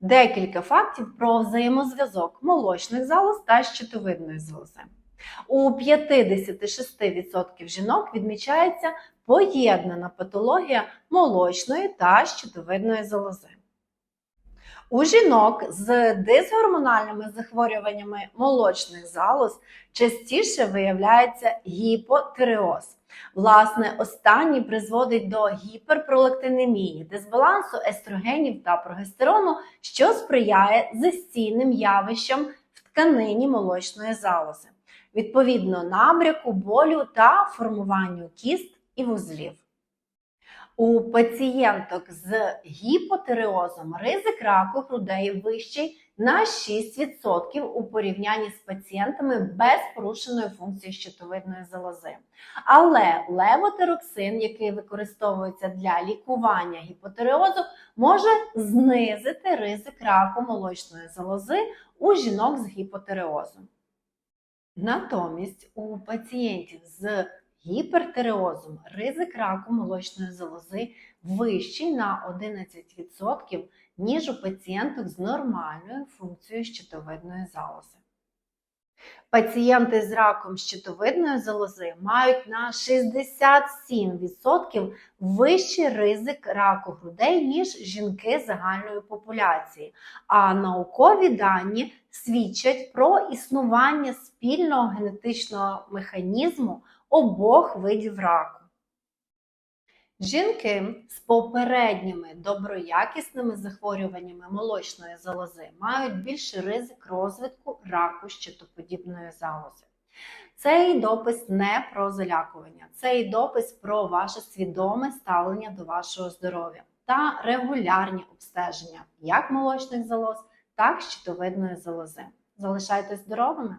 Декілька фактів про взаємозв'язок молочних залоз та щитовидної залози. У 56% жінок відмічається поєднана патологія молочної та щитовидної залози. У жінок з дисгормональними захворюваннями молочних залоз частіше виявляється гіпотиреоз. Власне, останній призводить до гіперпролактинемії, дисбалансу естрогенів та прогестерону, що сприяє застійним явищам в тканині молочної залози, відповідно набряку, болю та формуванню кіст і вузлів. У пацієнток з гіпотиреозом ризик раку грудей вищий на 6% у порівнянні з пацієнтами без порушеної функції щитовидної залози. Але левотероксин, який використовується для лікування гіпотиреозу, може знизити ризик раку молочної залози у жінок з гіпотиреозом. Натомість у пацієнтів з гіпертиреозом ризик раку молочної залози вищий на 11%, ніж у пацієнток з нормальною функцією щитовидної залози. Пацієнти з раком щитовидної залози мають на 67% вищий ризик раку грудей, ніж жінки загальної популяції, а наукові дані свідчать про існування спільного генетичного механізму обох видів раку. Жінки з попередніми доброякісними захворюваннями молочної залози мають більший ризик розвитку раку щитоподібної залози. Цей допис не про залякування, цей допис про ваше свідоме ставлення до вашого здоров'я та регулярні обстеження як молочних залоз, так і щитовидної залози. Залишайтесь здоровими!